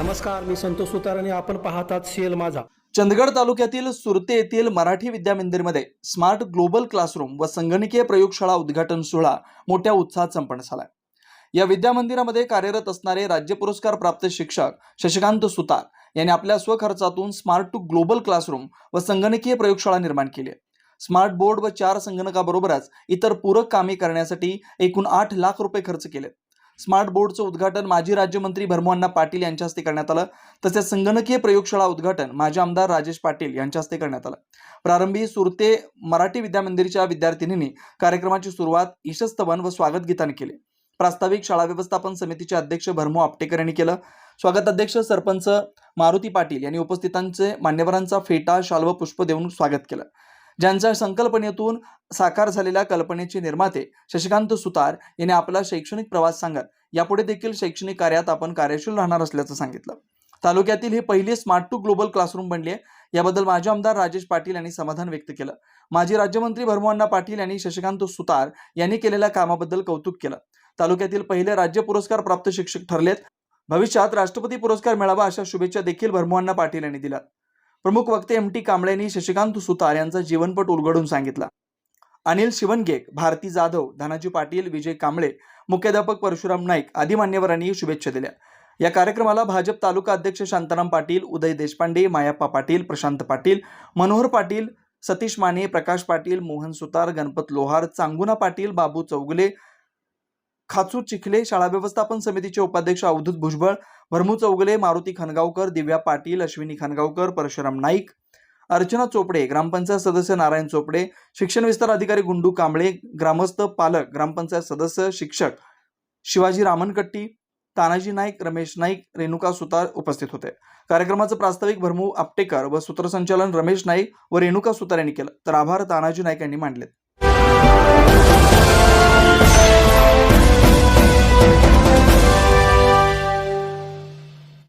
नमस्कार मी संतोष सुतार आणि आपण पाहतात सीएल माझा. चंदगड तालुक्यातील सुरते येथील मराठी विद्या मंदिरमध्ये स्मार्ट ग्लोबल क्लासरूम व संगणकीय प्रयोगशाळा उद्घाटन सोहळा मोठ्या उत्साहात संपन्न झाला या विद्या मंदिरामध्ये कार्यरत असणारे राज्य पुरस्कार प्राप्त शिक्षक शशिकांत सुतार यांनी आपल्या स्वखर्चातून स्मार्ट टू ग्लोबल क्लासरूम व संगणकीय प्रयोगशाळा निर्माण केली आहे. स्मार्ट बोर्ड व चार संगणकाबरोबरच इतर पूरक कामे करण्यासाठी एकूण आठ लाख रुपये खर्च केले स्मार्ट बोर्डचं उद्घाटन माजी राज्यमंत्री भरमोहन्ना पाटील यांच्या हस्ते करण्यात आलं. तसेच संगणकीय प्रयोगशाळा उद्घाटन माजी आमदार राजेश पाटील यांच्या हस्ते करण्यात आलं. प्रारंभी सुरते मराठी विद्या मंदिरच्या विद्यार्थिनींनी कार्यक्रमाची सुरुवात ईशस्तवन व स्वागत गीताने केले. प्रास्ताविक शाळा व्यवस्थापन समितीचे अध्यक्ष भरमो आपटेकर यांनी केलं. स्वागत अध्यक्ष सरपंच मारुती पाटील यांनी उपस्थितांचे मान्यवरांचा फेटा शाल व पुष्प देऊन स्वागत केलं. ज्यांच्या संकल्पनेतून साकार झालेल्या कल्पनेचे निर्माते शशिकांत सुतार यांनी आपला शैक्षणिक प्रवास सांगत यापुढे देखील शैक्षणिक कार्यात आपण कार्यशील राहणार असल्याचं सांगितलं. तालुक्यातील ही पहिली स्मार्ट टू ग्लोबल क्लासरूम बनली आहे याबद्दल माजी आमदार राजेश पाटील यांनी समाधान व्यक्त केलं. माजी राज्यमंत्री भरमोहन्ना पाटील यांनी शशिकांत सुतार यांनी केलेल्या कामाबद्दल कौतुक केलं. तालुक्यातील पहिले राज्य पुरस्कार प्राप्त शिक्षक ठरलेत. भविष्यात राष्ट्रपती पुरस्कार मिळावा अशा शुभेच्छा देखील भरमोहन्ना पाटील यांनी दिल्या प्रमुख वक्ते एम टी कांबळे यांनी शशिकांत सुतार यांचा जीवनपट उलगडून सांगितला. अनिल शिवनगेक भारती जाधव धनाजी पाटील विजय कांबळे मुख्याध्यापक परशुराम नाईक आदी मान्यवरांनी शुभेच्छा दिल्या. या कार्यक्रमाला भाजप तालुका अध्यक्ष शांताराम पाटील उदय देशपांडे मायाप्पा पाटील प्रशांत पाटील मनोहर पाटील सतीश माने प्रकाश पाटील मोहन सुतार गणपत लोहार चांगुना पाटील बाबू चौगुले खाचू चिखले शाळा व्यवस्थापन समितीचे उपाध्यक्ष अवधूत भुजबळ भरमू चौगले मारुती खनगावकर दिव्या पाटील अश्विनी खनगावकर परशुराम नाईक अर्चना चोपडे ग्रामपंचायत सदस्य नारायण चोपडे शिक्षण विस्तार अधिकारी गुंडू कांबळे ग्रामस्थ पालक ग्रामपंचायत सदस्य शिक्षक शिवाजी रामनकट्टी तानाजी नाईक रमेश नाईक रेणुका सुतार उपस्थित होते. कार्यक्रमाचं प्रास्ताविक भरमू आपटेकर व सूत्रसंचालन रमेश नाईक व रेणुका सुतार यांनी केलं. तर आभार तानाजी नाईक यांनी मांडले